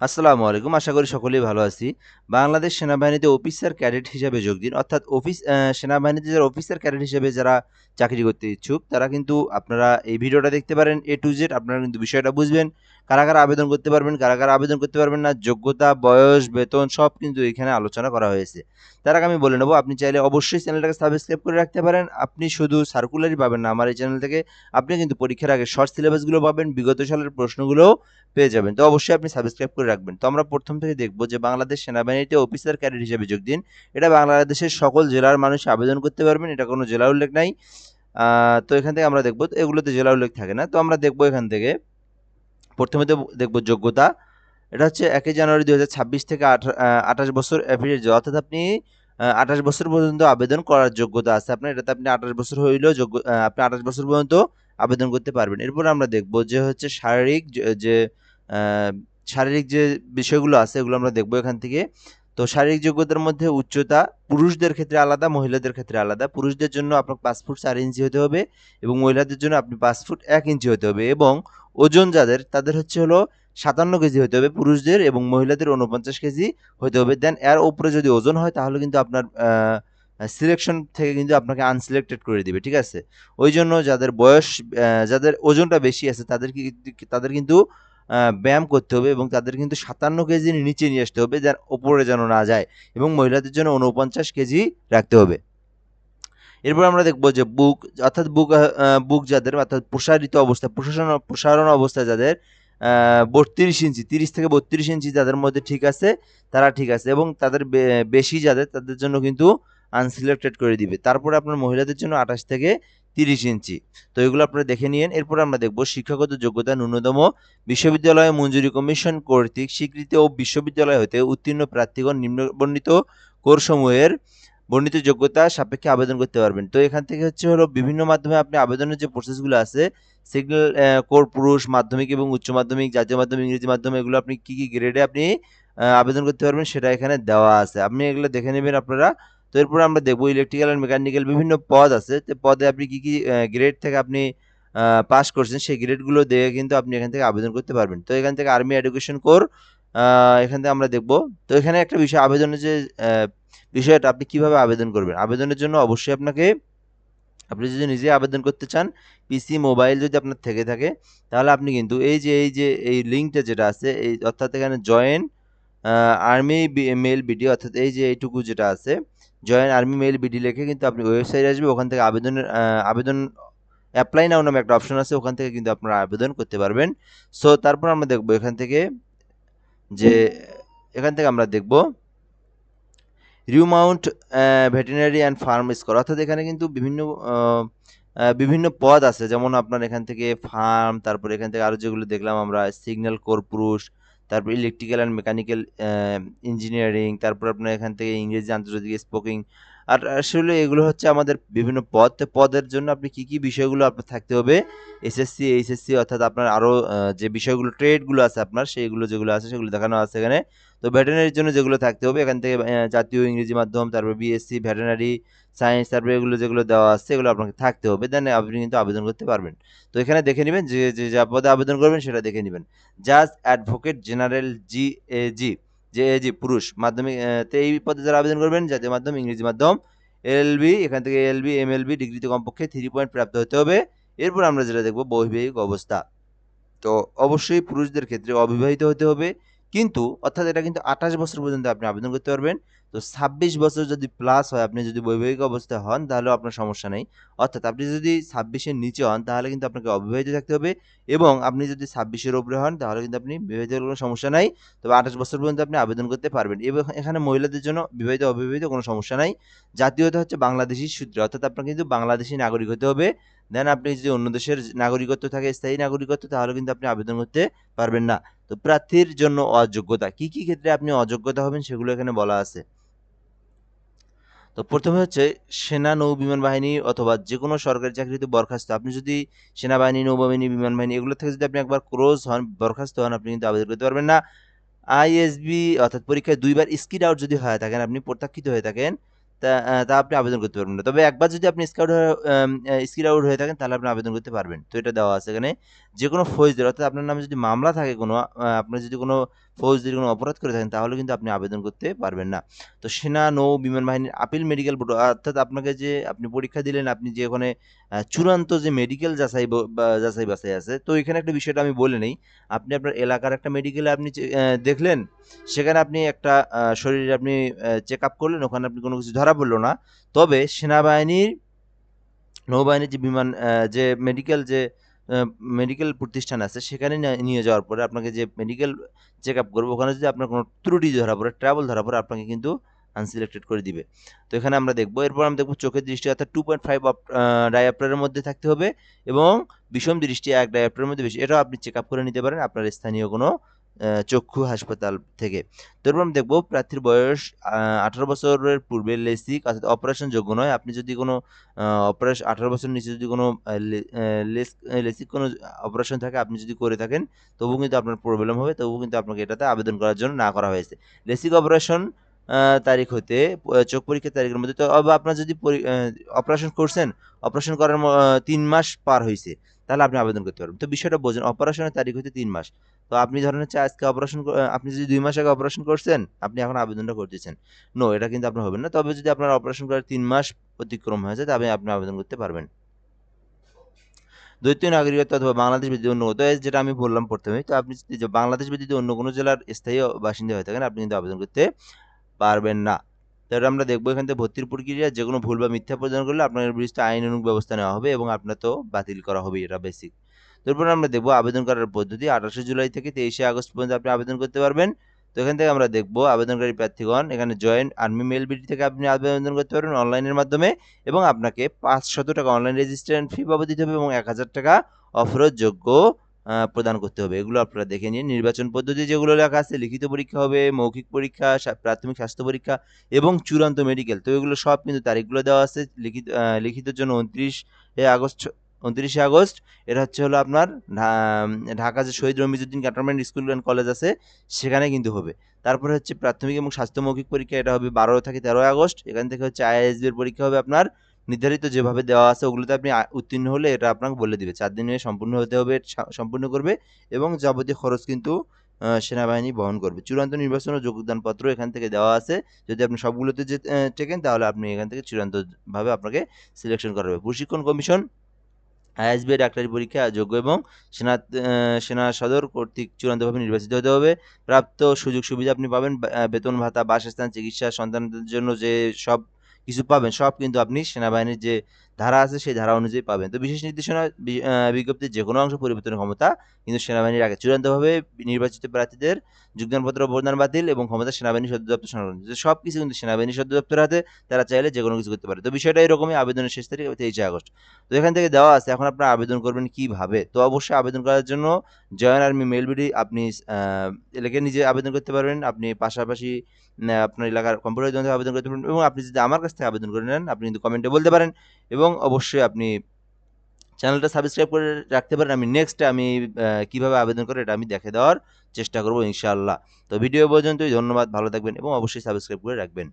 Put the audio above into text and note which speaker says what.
Speaker 1: আসসালামু আলাইকুম, আশা করি সকলেই ভালো আছি। বাংলাদেশ সেনাবাহিনীতে অফিসার ক্যাডেট হিসাবে যোগ দিন। অর্থাৎ অফিস সেনাবাহিনীতে যারা অফিসার ক্যাডেট হিসেবে যারা চাকরি করতে ইচ্ছুক, তারা কিন্তু আপনারা এই ভিডিওটা দেখতে পারেন এ টু জেড আপনারা কিন্তু বিষয়টা বুঝবেন। কারা কারা আবেদন করতে পারবেন, কারা কারা আবেদন করতে পারবেন না, যোগ্যতা, বয়স, বেতন, সব কিন্তু এখানে আলোচনা করা হয়েছে। তার আগে আমি বলে নেব, আপনি চাইলে অবশ্যই চ্যানেলটাকে সাবস্ক্রাইব করে রাখতে পারেন। আপনি শুধু সার্কুলারই পাবেন না, আমার এই চ্যানেল থেকে আপনি কিন্তু পরীক্ষার আগে শর্ট সিলেবাসগুলো পাবেন, বিগত সালের প্রশ্নগুলোও পেয়ে যাবেন। তো অবশ্যই আপনি সাবস্ক্রাইব করে রাখবেন। তো আমরা প্রথম থেকে দেখব যে বাংলাদেশ সেনাবাহিনীতে অফিসার ক্যাডেট হিসেবে যোগ দিন। এটা বাংলাদেশের সকল জেলার মানুষ আবেদন করতে পারবেন, এটা কোনো জেলা উল্লেখ নাই। তো এখান থেকে আমরা দেখব, এগুলোতে জেলা উল্লেখ থাকে না। তো আমরা দেখব এখান থেকে, প্রথমে দেখব যোগ্যতা। এটা হচ্ছে একই জানুয়ারি দু হাজার ছাব্বিশ থেকে আঠাশ বছর অ্যাফিডেট অর্থাৎ আপনি আঠাশ বছর পর্যন্ত আবেদন করার যোগ্যতা আছে। আপনার এটাতে আপনি আঠাশ বছর হইলেও যোগ্য আপনি আঠাশ বছর পর্যন্ত আবেদন করতে পারবেন। এরপর আমরা দেখব যে হচ্ছে শারীরিক যে- শারীরিক যে বিষয়গুলো আছে, এগুলো আমরা দেখব এখান থেকে। তো শারীরিক যোগ্যতার মধ্যে উচ্চতা পুরুষদের ক্ষেত্রে আলাদা, মহিলাদের ক্ষেত্রে আলাদা। পুরুষদের জন্য আপনার পাঁচ ফুট চার ইঞ্চি হতে হবে এবং মহিলাদের জন্য আপনি পাঁচ ফুট এক ইঞ্চি হতে হবে এবং ওজন যাদের, তাদের হচ্ছে হলো সাতান্ন কেজি হতে হবে পুরুষদের এবং মহিলাদের উনপঞ্চাশ কেজি হতে হবে। দেন এর উপরে যদি ওজন হয়, তাহলে কিন্তু আপনার সিলেকশন থেকে কিন্তু আপনাকে আনসিলেক্টেড করে দিবে, ঠিক আছে? ওই জন্য যাদের বয়স যাদের ওজনটা বেশি আছে, তাদের তাদের কিন্তু ব্যায়াম করতে হবে এবং তাদের কিন্তু সাতান্ন কেজির নিচে নিয়ে আসতে হবে যার ওপরে যেন না যায় এবং মহিলাদের জন্য উনপঞ্চাশ কেজি রাখতে হবে। এরপর আমরা দেখব যে বুক, অর্থাৎ বুক বুক যাদের, অর্থাৎ প্রসারিত অবস্থা, প্রশাসন, প্রসারণ অবস্থায় যাদের বত্রিশ ইঞ্চি, তিরিশ থেকে বত্রিশ ইঞ্চি যাদের মধ্যে ঠিক আছে, তারা ঠিক আছে এবং তাদের বেশি যাদের, তাদের জন্য কিন্তু আনসিলেক্টেড করে দিবে। তারপরে আপনার মহিলাদের জন্য আঠাশ থেকে তিরিশ ইঞ্চি। তো এগুলো আপনারা দেখে নিন এরপর আমরা দেখব শিক্ষাগত যোগ্যতা ন্যূনতম বিশ্ববিদ্যালয় মঞ্জুরি কমিশন কর্তৃক স্বীকৃত ও বিশ্ববিদ্যালয় হতে উত্তীর্ণ প্রার্থীগণ নিম্নবর্ণিত কোর্সমূহের বর্ণিত যোগ্যতা সাপেক্ষে আবেদন করতে পারবেন। তো এখান থেকে হচ্ছে হলো বিভিন্ন মাধ্যমে আপনি আবেদনের যে প্রসেসগুলো আছে সিগন্যাল কোর পুরুষ, মাধ্যমিক এবং উচ্চ মাধ্যমিক, জাতীয় মাধ্যমিক, ইংরেজি মাধ্যম এগুলো আপনি কি কি গ্রেডে আপনি আবেদন করতে পারবেন সেটা এখানে দেওয়া আছে। আপনি এগুলো দেখে নেবেন আপনারা। তো এরপর আমরা দেখব ইলেকট্রিক্যাল অ্যান্ড মেকানিক্যাল বিভিন্ন পদ আছে। তো পদে আপনি কী কী গ্রেড থেকে আপনি পাস করছেন, সেই গ্রেডগুলো দেখে কিন্তু আপনি এখান থেকে আবেদন করতে পারবেন। তো এখান থেকে আর্মি এডুকেশন কোর এখান থেকে আমরা দেখব। তো এখানে একটা বিষয়, আবেদনের যে বিষয়টা, আপনি কীভাবে আবেদন করবেন? আবেদনের জন্য অবশ্যই আপনাকে, আপনি যদি নিজে আবেদন করতে চান পিসি মোবাইল যদি আপনার থেকে থাকে, তাহলে আপনি কিন্তু এই যে এই যে, এই লিঙ্কটা যেটা আছে, এই অর্থাৎ এখানে জয়েন আর্মি মেল বিডি অর্থাৎ এই যে, এইটুকু যেটা আছে জয়েন আর্মি মেল বিডি লেখে কিন্তু আপনি ওয়েবসাইট আসবে, ওখান থেকে আবেদনের আবেদন অ্যাপ্লাই নাও নামে একটা অপশন আছে, ওখান থেকে কিন্তু আপনারা আবেদন করতে পারবেন। সো তারপর আমরা দেখব এখান থেকে যে, এখান থেকে আমরা দেখব রিউমাউন্ট ভেটেরিনারি অ্যান্ড ফার্ম স্কোর অর্থাৎ এখানে কিন্তু বিভিন্ন বিভিন্ন পদ আছে। যেমন আপনার এখান থেকে ফার্ম তারপর এখান থেকে আরও যেগুলো দেখলাম আমরা সিগন্যাল কোর পুরুষ তারপর ইলেকট্রিক্যাল অ্যান্ড মেকানিক্যাল ইঞ্জিনিয়ারিং তারপর আপনার এখান থেকে ইংরেজি আন্তর্জাতিক স্পোকিং আর আসলে এগুলো হচ্ছে আমাদের বিভিন্ন পদ। পদের জন্য আপনি কি কি বিষয়গুলো আপনার থাকতে হবে? এসএসসি এইচএসসি অর্থাৎ আপনার আরও যে বিষয়গুলো ট্রেডগুলো আছে আপনার, সেইগুলো যেগুলো আছে, সেগুলো দেখানো আছে এখানে। তো ভেটেরিনারির জন্য যেগুলো থাকতে হবে, এখান থেকে জাতীয় ইংরেজি মাধ্যম, তারপর বিএসসি ভেটেরিনারি সায়েন্স তারপরে এগুলো যেগুলো দেওয়া আছে, এগুলো আপনাকে থাকতে হবে। দেন আপনি কিন্তু আবেদন করতে পারবেন। তো এখানে দেখে নেবেন, যে যে, যা পদে আবেদন করবেন, সেটা দেখে নেবেন। জাজ অ্যাডভোকেট জেনারেল জি এ জি যে জি পুরুষ, মাধ্যমিক এই পদে যারা আবেদন করবেন, জাতীয় মাধ্যম, ইংরেজি মাধ্যম এলবি এখান থেকে এলবি এমএলবি, ডিগ্রিতে কমপক্ষে থ্রি পয়েন্ট প্রাপ্ত হতে হবে। এরপর আমরা যেটা দেখব বৈবাহিক অবস্থা। তো অবশ্যই পুরুষদের ক্ষেত্রে অবিবাহিত হতে হবে। কিন্তু অর্থাৎ এটা কিন্তু আঠাশ বছর পর্যন্ত আপনি আবেদন করতে পারবেন। তো ছাব্বিশ বছর যদি প্লাস হয়, আপনি যদি বৈবাহিক অবস্থায় হন, তাহলেও আপনার সমস্যা নেই। অর্থাৎ আপনি যদি ছাব্বিশের নিচে হন, তাহলে কিন্তু আপনাকে অবিবাহিত থাকতে হবে এবং আপনি যদি ছাব্বিশের উপরে হন, তাহলে কিন্তু আপনি বিবাহিত কোনো সমস্যা নাই। তবে আঠাশ বছর পর্যন্ত আপনি আবেদন করতে পারবেন। এবং এখানে মহিলাদের জন্য বিবাহিত, অবিবাহিত কোনো সমস্যা নাই। জাতীয়তা হচ্ছে বাংলাদেশি সূত্রে। অর্থাৎ আপনাকে কিন্তু বাংলাদেশি নাগরিক হতে হবে। দেন আপনি যদি অন্য দেশের নাগরিকত্ব থাকে, স্থায়ী নাগরিকত্ব, তাহলে কিন্তু আপনি আবেদন করতে পারবেন না। তো প্রার্থীর জন্য অযোগ্যতা, কি কি ক্ষেত্রে আপনি অযোগ্যতা হবেন সেগুলো এখানে বলা আছে। তো প্রথমে হচ্ছে সেনা নৌ বিমান বাহিনী অথবা যে কোনো সরকারি চাকরিতে বরখাস্ত। আপনি যদি সেনাবাহিনী, নৌবাহিনী, বিমান বাহিনী এগুলো থেকে যদি আপনি একবার ক্রোজ হন, বরখাস্ত হন, আপনি কিন্তু আবেদন করতে পারবেন না। আইএসবি অর্থাৎ পরীক্ষায় দুইবার স্কিড আউট যদি হয়ে, থাকেন, আপনি প্রত্যাখ্যিত হয়ে থাকেন তা তা আপনি আবেদন করতে পারবেন না। তবে একবার যদি আপনি স্কাউট স্কিল আউট হয়ে থাকেন, তাহলে আপনি আবেদন করতে পারবেন। তো এটা দেওয়া আছে এখানে। যে কোনো ফৌজদার, অর্থাৎ আপনার নামে যদি মামলা থাকে কোনো আপনার যদি কোনো ফৌজদারি কোনো অপরাধ করে থাকেন, তাহলে কিন্তু আপনি আবেদন করতে পারবেন না। তো সেনা, নৌ, বিমান বাহিনীর আপিল মেডিকেল বোর্ড অর্থাৎ আপনাকে যে আপনি পরীক্ষা দিলেন, আপনি যে ওখানে চূড়ান্ত যে মেডিকেল যাচাই যাচাই বাছাই আছে, তো এখানে একটা বিষয়টা আমি বলে নেই। আপনি আপনার এলাকার একটা মেডিকেলে আপনি দেখলেন, সেখানে আপনি একটা শরীরে আপনি চেক আপ করলেন, ওখানে আপনি কোনো কিছু ধরা পড়ল না। তবে সেনাবাহিনীর, নৌবাহিনীর যে বিমান যে মেডিকেল যে মেডিকেল প্রতিষ্ঠান আছে, সেখানে নিয়ে- যাওয়ার পরে আপনাকে যে মেডিকেল চেক আপ করবে, ওখানে যদি আপনার কোনো ত্রুটি ধরা পড়ে ট্রাভেল ধরা পড়ে, আপনাকে কিন্তু আনসিলেক্টেড করে দিবে। তো এখানে আমরা দেখব, এরপর আমরা দেখব চোখের দৃষ্টি অর্থাৎ টু পয়েন্ট ফাইভ ডায়াপ্টারের মধ্যে থাকতে হবে এবং বিষম দৃষ্টি এক ডায়াপ্টারের মধ্যে বেশি, এটাও আপনি চেক আপ করে নিতে পারেন, আপনার স্থানীয় কোনো চক্ষু হাসপাতাল থেকে। তো এরপর আমরা দেখব প্রার্থীর বয়স আঠারো বছরের পূর্বে লেসিক অর্থাৎ অপারেশন যোগ্য নয়। আপনি যদি কোনো অপারেশন আঠারো বছর নিচে যদি কোনো লেসিক কোনো অপারেশন থাকে, আপনি যদি করে থাকেন তবু কিন্তু আপনার প্রবলেম হবে, তবুও কিন্তু আপনাকে এটাতে আবেদন করার জন্য না করা হয়েছে। লেসিক অপারেশন তারিখ হতে চোখ পরীক্ষার তারিখের মধ্যে, তো আপনার যদি অপারেশন করছেন, অপারেশন করার তিন মাস পার হয়েছে তাহলে আপনি আবেদন করতে পারবেন। তো বিষয়টা বোঝেন, অপারেশনের তারিখ হতে তিন মাস। তো আপনি ধরেন হচ্ছে আজকে অপারেশন আপনি যদি দুই মাস আগে অপারেশন করছেন, আপনি এখন আবেদনটা করতেছেন নো এটা কিন্তু আপনার হবে না। তবে যদি আপনার অপারেশন করার তিন মাস অতিক্রম হয়ে যায় তবে আপনি আবেদন করতে পারবেন। দ্বৈত নাগরিকত্ব অথবা বাংলাদেশ ব্যতীত অন্য তো যেটা আমি বললাম প্রথমে তো আপনি যদি বাংলাদেশ ব্যতীত অন্য কোনো জেলার স্থায়ী বাসিন্দা হয়ে থাকেন, আপনি কিন্তু আবেদন করতে পারবেন না। তো এটা আমরা দেখব এখান থেকে ভর্তির প্রক্রিয়া যে কোনো ভুল বা মিথ্যা প্রদান করলে আপনার বিরুদ্ধে আইনানুগ ব্যবস্থা নেওয়া হবে এবং আপনার তো বাতিল করা হবে এটা বেসিক তারপর আমরা দেখব আবেদন করার পদ্ধতি। আঠাশে জুলাই থেকে তেইশে আগস্ট পর্যন্ত আপনি আবেদন করতে পারবেন। তো এখান থেকে আমরা দেখব আবেদনকারী প্রার্থীগণ এখানে জয়েন্ট আর্মি মেল বিডি থেকে আপনি আবেদন করতে পারবেন অনলাইনের মাধ্যমে এবং আপনাকে পাঁচশত টাকা অনলাইন রেজিস্ট্রেশন ফি বাবদ দিতে হবে এবং এক হাজার টাকা অফরোধযোগ্য আহ, প্রদান করতে হবে। এগুলো আপনারা দেখে নিন। নির্বাচন পদ্ধতি যেগুলো লেখা আছে লিখিত পরীক্ষা হবে মৌখিক পরীক্ষা প্রাথমিক স্বাস্থ্য পরীক্ষা এবং চূড়ান্ত মেডিকেল তো এগুলো সব কিন্তু তারিখগুলো দেওয়া আছে। লিখিত লিখিতের জন্য উনত্রিশ আগস্ট উনত্রিশে আগস্ট। এটা হচ্ছে হলো আপনার ঢাকা যে Shaheed Ramizuddin cantonment school and college আছে, সেখানে কিন্তু হবে। তারপরে হচ্ছে প্রাথমিক এবং স্বাস্থ্য মৌখিক পরীক্ষা, এটা হবে বারো থেকে তেরোই আগস্ট। এখান থেকে হচ্ছে আইএসবি এর পরীক্ষা হবে আপনার নির্ধারিত যেভাবে দেওয়া আছে, ওগুলোতে আপনি উত্তীর্ণ হলে এটা আপনাকে বলে দিবে। চার দিনে সম্পূর্ণ হতে হবে সম্পূর্ণ করবে এবং যাবতীয় খরচ কিন্তু সেনাবাহিনী বহন করবে। চূড়ান্ত নির্বাচন ও যোগদান পত্র এখান থেকে দেওয়া আছে। যদি আপনি সবগুলোতে যে টেকেন, তাহলে আপনি এখান থেকে চূড়ান্তভাবে আপনাকে সিলেকশন করা হবে। প্রশিক্ষণ কমিশন আইএসবি ডাক্তারি পরীক্ষা যোগ্য এবং সেনা সেনা সদর কর্তৃক চূড়ান্তভাবে নির্বাচিত হতে হবে। প্রাপ্ত সুযোগ সুবিধা আপনি পাবেন বেতন ভাতা, বাসস্থান, চিকিৎসা, সন্তানদের জন্য যে সব কিছু পাবেন, সব কিন্তু আপনি সেনাবাহিনীর যে ধারা আছে, সেই ধারা অনুযায়ী পাবেন। তো বিশেষ নির্দেশনা বিজ্ঞপ্তির যে কোনো অংশ পরিবর্তনের ক্ষমতা কিন্তু সেনাবাহিনীর আগে। চূড়ান্তভাবে নির্বাচিত প্রার্থীদের যোগদানপত্র প্রদান বাতিল এবং ক্ষমতা সেনাবাহিনী সদর দপ্তর সংরক্ষণ। সব কিছু কিন্তু সেনাবাহিনী সদর দপ্তর হাতে, তারা চাইলে যে কোনো কিছু করতে পারে। তো বিষয়টা এরকমই, আবেদনের শেষ তারিখ তেইশে আগস্ট। তো এখান থেকে দেওয়া আছে, এখন আপনারা আবেদন করবেন কীভাবে? তো অবশ্যই আবেদন করার জন্য জয়েন আর্মি মেল বিডি, আপনি এলাকায় নিজে আবেদন করতে পারবেন। আপনি পাশাপাশি আপনার এলাকার কম্পিউটার আবেদন করতে পারবেন এবং আপনি যদি আমার কাছ থেকে আবেদন করে নেন, আপনি কিন্তু কমেন্টে বলতে পারেন এবং অবশ্যই আপনি চ্যানেলটা সাবস্ক্রাইব করে রাখতে পারেন। আমি নেক্সট আমি কীভাবে আবেদন করে এটা আমি দেখে দেওয়ার চেষ্টা করব ইনশাআল্লাহ। তো ভিডিও পর্যন্তই, ধন্যবাদ, ভালো থাকবেন এবং অবশ্যই সাবস্ক্রাইব করে রাখবেন।